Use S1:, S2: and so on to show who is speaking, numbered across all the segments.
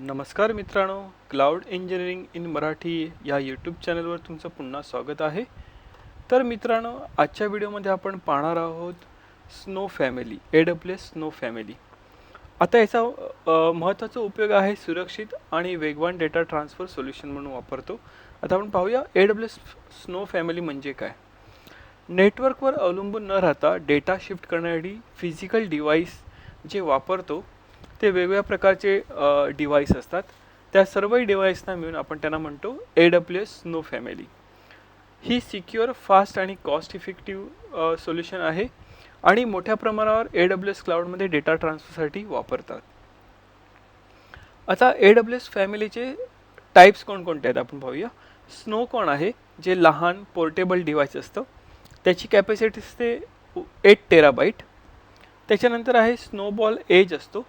S1: नमस्कार मित्रांनो cloud engineering in Marathi या यूट्यूब चॅनलवर तुमचं पुन्हा स्वागत आहे. तर मित्रांनो आजच्या व्हिडिओमध्ये आपण पाहणार आहोत snow family A W S snow family. आता याचा महत्त्वाचा उपयोग आहे सुरक्षित आणि वेगवान डेटा ट्रान्सफर सोल्युशन म्हणून वापरतो. आता आपण पाहूया A W S snow family म्हणजे काय? नेटवर्कवर अवलंबून न राहता डेटा शिफ्ट करण्यासाठी फिजिकल डिव्हाइस जे वापरतो ते वेगवेगळ्या प्रकारचे डिव्हाइस असतात. त्या सर्व डिव्हाइसना मिळून आपण त्यांना म्हणतो A W S snow family he secure fast आणि कॉस्ट इफेक्टिव्ह सोल्युशन आहे आणि मोठ्या प्रमाणावर ए डब्ल्यू एस क्लाउडमध्ये डेटा ट्रान्सफरसाठी वापरतात. आता ए डब्ल्यू एस फॅमिलीचे टाईप्स कोणकोणते आहेत आपण पाहूया. स्नो कोण आहे? जे लहान पोर्टेबल डिव्हाइस असतं. त्याची कॅपॅसिटी असते एट टेराबाईट त्याच्यानंतर आहे स्नोबॉल एज असतो.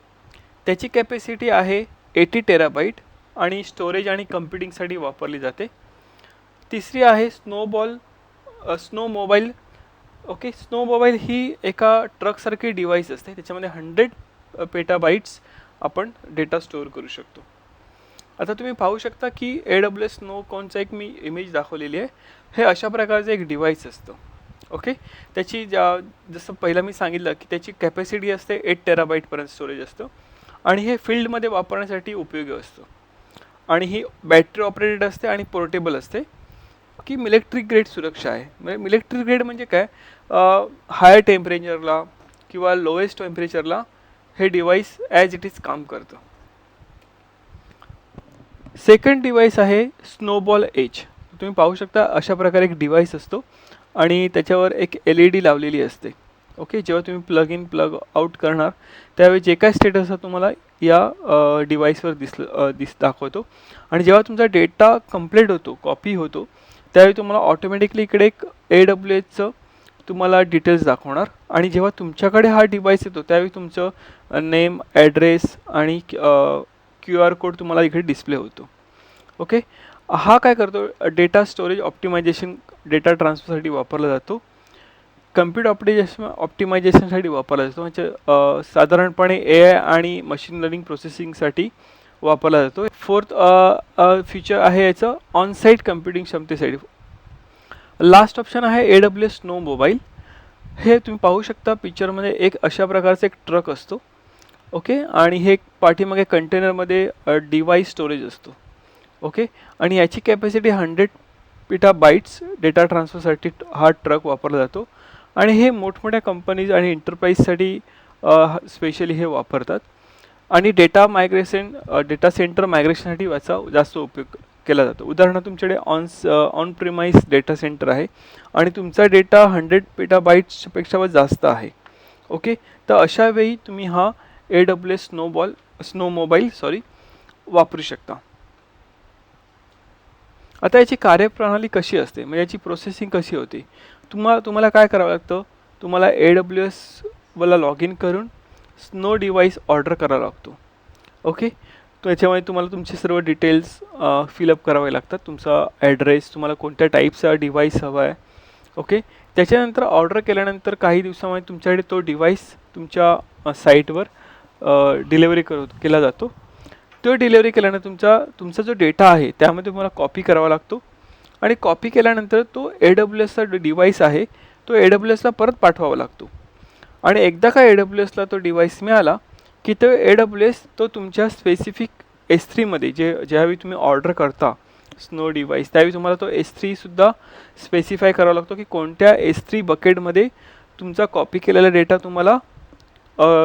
S1: त्याची कॅपॅसिटी आहे एटी टेराबाईट आणि स्टोरेज आणि कम्प्युटिंगसाठी वापरली जाते. तिसरी आहे snowball snow mobile okay snow mobile ही एका ट्रकसारखी डिव्हाइस असते. त्याच्यामध्ये हंड्रेड पेटाबाईट्स आपण डेटा स्टोअर करू शकतो. आता तुम्ही पाहू शकता की ए डब्ल्यू एस स्नो कोनचा एक मी इमेज दाखवलेली आहे. हे अशा प्रकारचं एक डिव्हाइस असतं. ओके त्याची ज्या जसं पहिलं मी सांगितलं की त्याची कॅपॅसिटी असते एट टेराबाईटपर्यंत स्टोरेज असतं. आणि हे फील्डमध्ये वापरण्यासाठी उपयोगी असतं. आणि ही बॅटरी ऑपरेटेड असते आणि पोर्टेबल असते की इलेक्ट्रिक ग्रेड सुरक्षा आहे. म्हणजे इलेक्ट्रिक ग्रेड म्हणजे काय? हायर टेम्परेचरला किंवा लोएस्ट टेम्परेचरला हे डिव्हाइस ॲज इट इज काम करतं. सेकंड डिव्हाइस आहे स्नोबॉल एज. तुम्ही पाहू शकता अशा प्रकारे एक डिव्हाइस असतो आणि त्याच्यावर एक एल ई डी लावलेली असते. ओके जेव्हा तुम्ही प्लग इन प्लग आउट करणार त्यावेळी जे काय स्टेटस हा तुम्हाला या डिव्हाइसवर दिसलं दिस दाखवतो. आणि जेव्हा तुमचा डेटा कंप्लीट होतो कॉपी होतो त्यावेळी तुम्हाला ऑटोमॅटिकली इकडे एक ए डब्ल्यू एचचं तुम्हाला डिटेल्स दाखवणार. आणि जेव्हा तुमच्याकडे हा डिव्हाइस येतो त्यावेळी तुमचं नेम ॲड्रेस आणि क्यू आर कोड तुम्हाला इकडे डिस्प्ले होतो. ओके? हा काय करतो डेटा स्टोरेज ऑप्टिमायझेशन डेटा ट्रान्सफरसाठी वापरला जातो. कम्प्युटर ऑप्टिजेशन ऑप्टिमायझेशनसाठी वापरला जातो. म्हणजे साधारणपणे ए आय आणि मशीन लर्निंग प्रोसेसिंगसाठी वापरला जातो. फोर्थ फीचर आहे याचं ऑनसाईट कम्प्युटिंग क्षमतेसाठी. लास्ट ऑप्शन आहे A W S snow mobile हे तुम्ही पाहू शकता पिक्चरमध्ये एक अशा प्रकारचा एक ट्रक असतो. ओके आणि हे पाठीमागे कंटेनरमध्ये डिवाईस स्टोरेज असतो. ओके आणि याची capacity hundred petabytes data ट्रान्सफरसाठी हा ट्रक वापरला जातो. आणि हे मोठमोठ्या कंपनीज आणि एंटरप्राईजसाठी स्पेशली हे वापरतात. आणि डेटा मायग्रेशन डेटा सेंटर मायग्रेशनसाठी याचा जास्त उपयोग केला जातो. उदाहरणार्थ तुमच्याकडे ऑन्स ऑन प्रिमाइस डेटा सेंटर आहे आणि तुमचा डेटा हंड्रेड पेटाबाईट्सपेक्षा जास्त आहे. ओके तर अशा वेळी तुम्ही हा A W S snowball snow mobile sorry वापरू शकता. आता याची कार्यप्रणाली कशी असते? म्हणजे याची प्रोसेसिंग कशी होते? तुम्हाला तुम्हाला काय करावं लागतं? तुम्हाला ए डब्ल्यू एसवाला लॉग इन करून स्नो डिवाईस ऑर्डर करावा लागतो. ओके त्याच्यामुळे तुम्हाला तुमचे सर्व डिटेल्स फिलअप करावे लागतात. तुमचा ॲड्रेस तुम्हाला कोणत्या टाईपचा डिव्हाइस हवा आहे. ओके त्याच्यानंतर ऑर्डर केल्यानंतर काही दिवसामध्ये तुमच्याकडे तो डिवाईस तुमच्या साईटवर डिलेवरी करू केला जातो. तो डिलेवरी केल्यानंतर तुमचा तुमचा जो डेटा आहे त्यामध्ये तुम्हाला कॉपी करावा लागतो. आणि कॉपी केल्यानंतर तो ए डब्ल्यू एसचा डिव्हाइस आहे तो ए डब्ल्यू एसला परत पाठवावा लागतो. आणि एकदा का ए डब्ल्यू एसला तो डिव्हाइस मिळाला की तो ए डब्ल्यू एस तो तुमच्या स्पेसिफिक एस थ्रीमध्ये जे ज्यावेळी तुम्ही ऑर्डर करता स्नो डिव्हाइस त्यावेळी तुम्हाला तो एस थ्रीसुद्धा स्पेसिफाय करावा लागतो की कोणत्या एस थ्री बकेटमध्ये तुमचा कॉपी केलेला डेटा तुम्हाला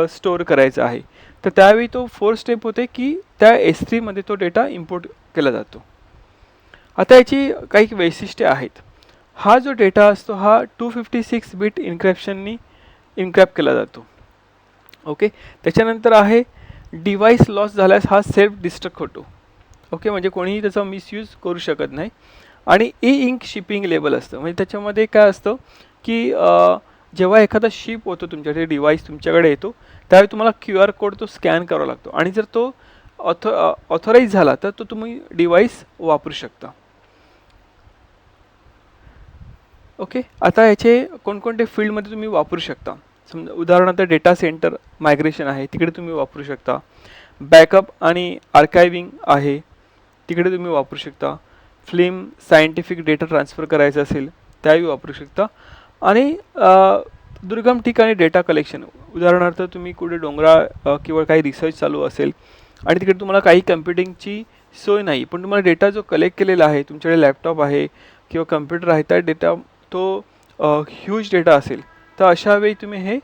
S1: स्टोअर करायचा आहे. तर त्यावेळी तो फोर स्टेप होते की त्या एस थ्रीमध्ये तो डेटा इम्पोर्ट केला जातो. आता याची काही वैशिष्ट्ये आहेत. हा जो डेटा असतो हा टू फिफ्टी सिक्स बिट इन्क्रॅप्शननी इन्क्रॅप केला जातो. ओके त्याच्यानंतर आहे डिव्हाइस लॉस झाल्यास हा सेल्फ डिस्ट्रक्ट होतो. ओके म्हणजे कोणीही त्याचा मिसयूज करू शकत नाही. आणि ई इंक शिपिंग लेबल असतं. म्हणजे त्याच्यामध्ये काय असतं की जेव्हा एखादा शिप होतो तुमच्याकडे डिव्हाइस तुमच्याकडे येतो त्यावेळी तुम्हाला क्यू आर कोड तो स्कॅन करावा लागतो. आणि जर तो ऑथो ऑथोराईज झाला तर तो तुम्ही डिव्हाइस वापरू शकता. ओके. आता याचे कोणकोणते फील्डमध्ये तुम्ही वापरू शकता? समजा उदाहरणार्थ डेटा सेंटर मायग्रेशन आहे तिकडे तुम्ही वापरू शकता. बॅकअप आणि आर्कायविंग आहे तिकडे तुम्ही वापरू शकता. फिल्म सायंटिफिक डेटा ट्रान्सफर करायचा असेल त्याही वापरू शकता. आणि दुर्गम ठिकाणी डेटा कलेक्शन. उदाहरणार्थ तुम्ही कुठे डोंगराळ किंवा काही रिसर्च चालू असेल आणि तिकडे तुम्हाला काही कम्प्युटिंगची सोय नाही पण तुम्हाला डेटा जो कलेक्ट केलेला आहे तुमच्याकडे लॅपटॉप आहे किंवा कम्प्युटर आहे त्या डेटा तो ह्यूज डेटा असेल तर अशा वेळी तुम्ही हे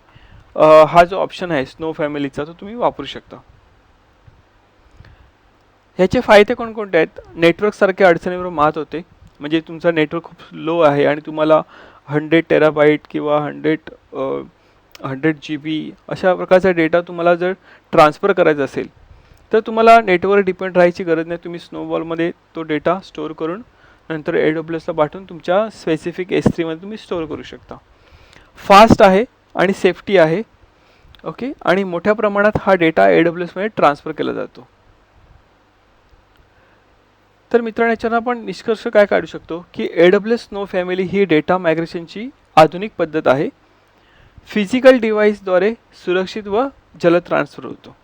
S1: हा जो ऑप्शन आहे स्नो फॅमिलीचा तो तुम्ही वापरू शकता. ह्याचे फायदे कोणकोणते आहेत? नेटवर्कसारख्या अडचणीवर मात होते. म्हणजे तुमचा नेटवर्क खूप लो आहे आणि तुम्हाला हंड्रेड टेराबाईट किंवा हंड्रेड हंड्रेड जी बी अशा प्रकारचा डेटा तुम्हाला जर ट्रान्सफर करायचा असेल तर तुम्हाला नेटवर डिपेंड राहायची गरज नाही. तुम्ही स्नोबॉलमध्ये तो डेटा स्टोअर करून नंतर ए डब्ल्यू एसला पाठवून तुमच्या स्पेसिफिक एस थ्रीमध्ये तुम्ही स्टोअर करू शकता. फास्ट आहे आणि सेफ्टी आहे. ओके आणि मोठ्या प्रमाणात हा डेटा ए डब्ल्यू एसमध्ये ट्रान्सफर केला जातो. तर मित्रांनो याच्यानं आपण निष्कर्ष काय काढू शकतो? की A W S snow family he data मायग्रेशनची आधुनिक पद्धत आहे. फिजिकल डिव्हाइसद्वारे सुरक्षित व जलद ट्रान्सफर होतो.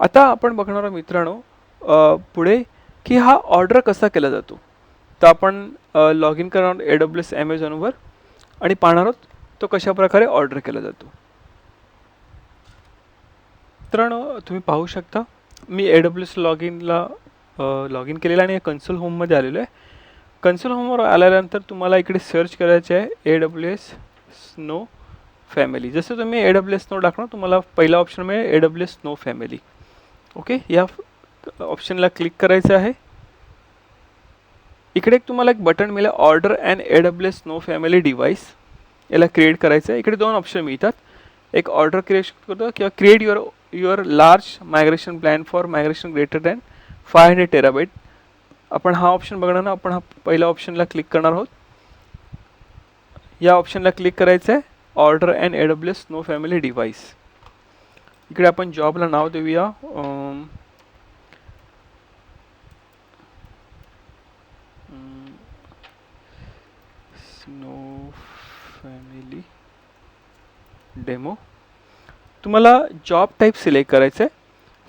S1: आता आपण बघणार आहोत मित्रांनो पुढे की हा ऑर्डर कसा केला जातो. तर आपण लॉग इन करणार आहोत ए डब्ल्यू एस ॲमेझॉनवर आणि पाहणार आहोत तो कशा प्रकारे ऑर्डर केला जातो. मित्रांनो तुम्ही पाहू शकता मी ए डब्ल्यू एस लॉग इनला लॉग इन केलेलं आणि कन्सोल होममध्ये आलेलो आहे. कन्सोल होमवर आल्यानंतर तुम्हाला इकडे सर्च करायचे आहे A W S snow family जसं तुम्ही ए डब्ल्यू एस स्नो टाकणार तुम्हाला पहिला ऑप्शन मिळेल A W S snow family okay या ऑप्शनला क्लिक करायचं आहे. इकडे एक तुम्हाला एक बटन मिळेल order and A W S snow family device create आहे इकडे दोन ऑप्शन मिळतात. एक ऑर्डर क्रिएशन करतो किंवा create your your large migration plan for migration greater than five hundred terabyte आपण हा ऑप्शन बघणार ना, आपण हा पहिल्या ऑप्शनला क्लिक करणार आहोत. या ऑप्शनला क्लिक करायचं order and A W S snow family इकडे आपण जॉबला नाव देऊया. डेमो तुम्हाला जॉब टाईप सिलेक्ट करायचं आहे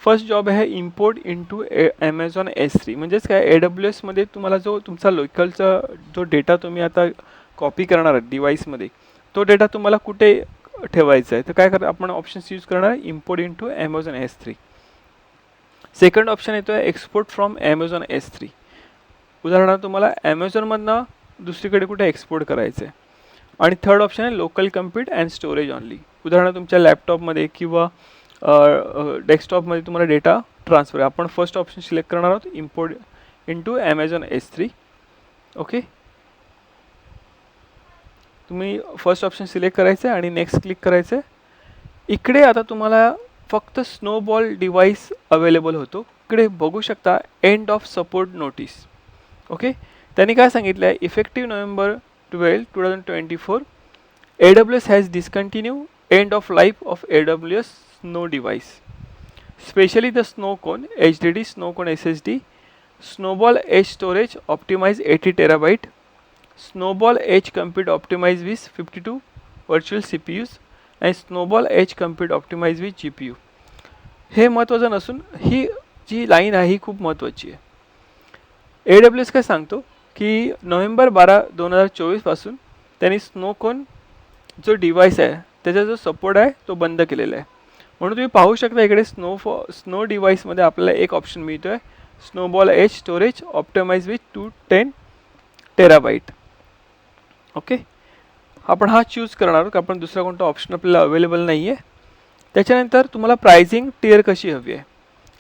S1: फर्स्ट जॉब आहे import into A Amazon S three म्हणजेच काय? ए डब्ल्यू एसमध्ये तुम्हाला जो तुमचा लोकलचा जो डेटा तुम्ही आता कॉपी करणार आहात डिव्हाइसमध्ये तो डेटा तुम्हाला कुठे ठेवायचा आहे? तर काय कर आपण ऑप्शन्स यूज करणार आहे import into Amazon S three second option येतो आहे export from Amazon S three उदाहरणार्थ तुम्हाला ॲमेझॉनमधनं दुसरीकडे कुठे एक्सपोर्ट करायचं आहे आणि थर्ड ऑप्शन आहे local compute and storage only उदाहरणार्थ तुमच्या लॅपटॉपमध्ये किंवा डेस्कटॉपमध्ये तुम्हाला डेटा ट्रान्सफर आहे. आपण फर्स्ट ऑप्शन सिलेक्ट करणार आहोत import into Amazon S three okay तुम्ही फर्स्ट ऑप्शन सिलेक्ट करायचं आहे आणि नेक्स्ट क्लिक करायचं आहे. इकडे आता तुम्हाला फक्त स्नोबॉल डिव्हाइस अवेलेबल होतो. इकडे बघू शकता end of support notice okay त्यांनी काय सांगितलं आहे effective November twelve two thousand twenty four A of life has AWS end of life of A W S snow device specially the snow cone H D D snow cone S S D snowball edge storage optimize eighty terabyte snowball edge fifty two virtual C P Us आणि snowball H compute optimize with G P U हे महत्त्वाचं नसून ही जी line आहे ही खूप महत्त्वाची आहे. A W S काय सांगतो? की नोव्हेंबर बारा दोन हजार चोवीसपासून त्यांनी स्नोकोन जो डिव्हाइस आहे त्याचा जो सपोर्ट आहे तो बंद केलेला आहे. म्हणून तुम्ही पाहू शकता इकडे स्नो फॉ स्नो डिव्हाइसमध्ये आपल्याला एक ऑप्शन मिळतो आहे snowball edge storage optimize with two ten terabyte okay आपण हा चूज करणार आहोत आपण दुसरा कोणता ऑप्शन आपल्याला अवेलेबल नाही आहे त्याच्यानंतर तुम्हाला प्रायझिंग टिअर कशी हवी आहे?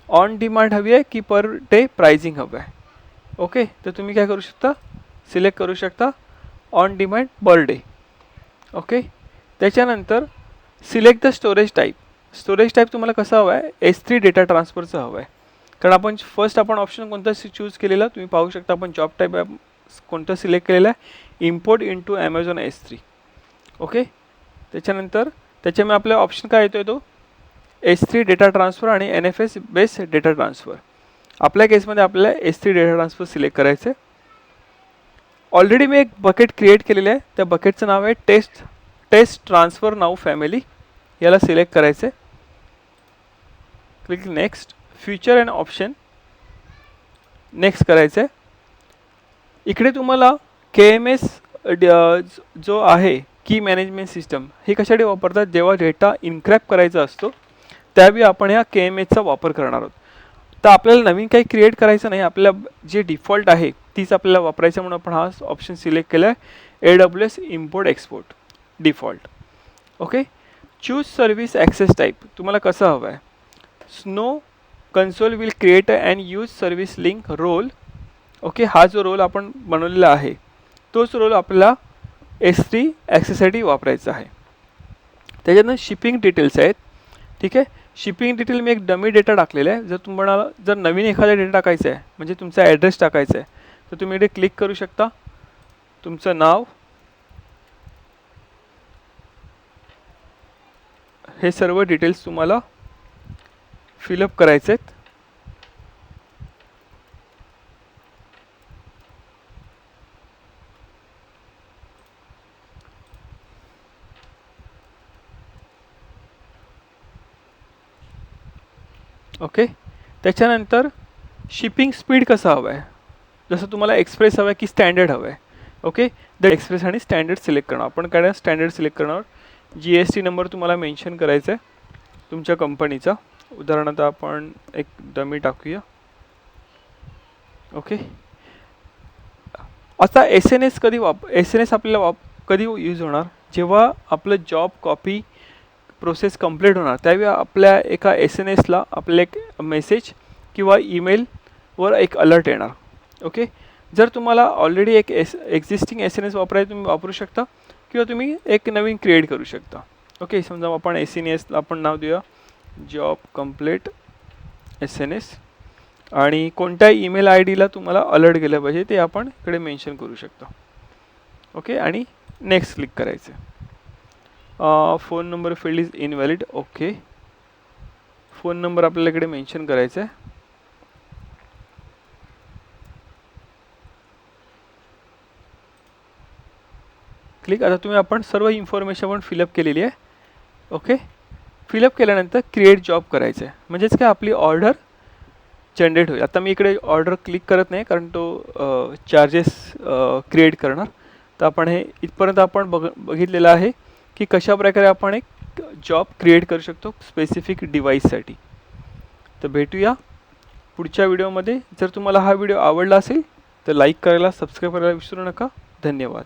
S1: ऑन डिमांड हवी आहे की पर डे प्रायझिंग हवं आहे? ओके तर तुम्ही काय करू शकता? सिलेक्ट करू शकता on demand per day okay त्याच्यानंतर select the storage type storage type तुम्हाला कसा हवा आहे? एस थ्री डेटा ट्रान्सफरचं हवं आहे. कारण आपण फर्स्ट आपण ऑप्शन कोणता चूज केलेला तुम्ही पाहू शकता आपण जॉब टाईप कोणतं सिलेक्ट केलेलं आहे? Import into Amazon S three okay त्याच्यानंतर त्याच्यामुळे आपला ऑप्शन काय येतो आहे तो? एस थ्री डेटा ट्रान्सफर आणि N F S base data transfer आपल्या केसमध्ये आपल्याला S three data transfer select करायचं आहे. ऑलरेडी मी एक बकेट क्रिएट केलेलं आहे. त्या बकेटचं नाव आहे टेस्ट टेस्ट ट्रान्सफर नाव फॅमिली याला सिलेक्ट करायचं आहे. Click next future and option next करायचं आहे. इकडे तुम्हाला के एम एस जो आहे की मॅनेजमेंट सिस्टम हे कशासाठी वापरतात? जेव्हा डेटा इन्क्रॅप करायचा असतो त्यावेळी आपण ह्या के एम एसचा वापर करणार आहोत. तर आपल्याला नवीन काही क्रिएट करायचं नाही. आपल्याला जे डिफॉल्ट आहे तीच आपल्याला वापरायचं म्हणून आपण हा ऑप्शन सिलेक्ट केला आहे. A W S import export default okay choose service access type तुम्हाला कसं हवं आहे? Snow console will create and use service link role okay हा जो रोल आपण बनवलेला आहे तोच रोल आपल्याला एस टी ॲक्सेससाठी वापरायचा आहे. त्याच्यानंतर शिपिंग डिटेल्स आहेत. ठीक आहे? शिपिंग डिटेल मी एक डमी डेटा टाकलेला आहे. जर तुम्हाला जर नवीन एखादा डेटा टाकायचा आहे म्हणजे तुमचा ॲड्रेस टाकायचा आहे तर तुम्ही इकडे क्लिक करू शकता. तुमचं नाव हे सर्व डिटेल्स तुम्हाला फिलअप करायचे आहेत ओके त्याच्यानंतर शिपिंग स्पीड कसं हवं आहे जसं तुम्हाला एक्सप्रेस हवं आहे की स्टँडर्ड हवं आहे ओके? द एक्सप्रेस आणि स्टँडर्ड सिलेक्ट करणार आपण काय स्टँडर्ड सिलेक्ट करणार. जी एस टी नंबर तुम्हाला मेन्शन करायचा आहे तुमच्या कंपनीचा. उदाहरणार्थ आपण एक डमी टाकूया. ओके? आता एस एन एस कधी वाप एस एन एस आपल्याला वाप कधी यूज होणार? जेव्हा आपलं जॉब कॉपी प्रोसेस कंप्लीट होणार. त्यावेळी आपल्या एका एस एन एसला आपल्या एक मेसेज किंवा ईमेलवर एक अलर्ट येणार. ओके जर तुम्हाला ऑलरेडी एक S existing S N S वापरायला तुम्ही वापरू शकता किंवा तुम्ही एक नवीन क्रिएट करू शकता. ओके समजा आपण एस एन एसला आपण नाव देऊया. Job complete S N S आणि कोणत्या ईमेल आय डीला तुम्हाला अलर्ट गेलं पाहिजे ते आपण इकडे मेन्शन करू शकता. ओके आणि नेक्स्ट क्लिक करायचं. Phone number field is invalid okay phone number आपल्याला इकडे मेन्शन करायचा आहे क्लिक आता तुम्ही आपण सर्व इन्फॉर्मेशन पण फिलअप केलेली आहे. ओके फिलअप केल्यानंतर क्रिएट जॉब करायचं आहे म्हणजेच काय आपली ऑर्डर जनरेट होईल. आता मी इकडे ऑर्डर क्लिक करत नाही कारण तो चार्जेस क्रिएट करणार. तर आपण हे इथपर्यंत आपण बघ बघितलेलं आहे. की कशा प्रकारे आपण एक जॉब क्रिएट करू शकतो स्पेसिफिक डिव्हाइससाठी तर भेटूया. पुढच्या व्हिडिओमध्ये जर तुम्हाला हा व्हिडिओ आवडला असेल तर लाईक करायला सबस्क्राईब करायला विसरू नका. धन्यवाद.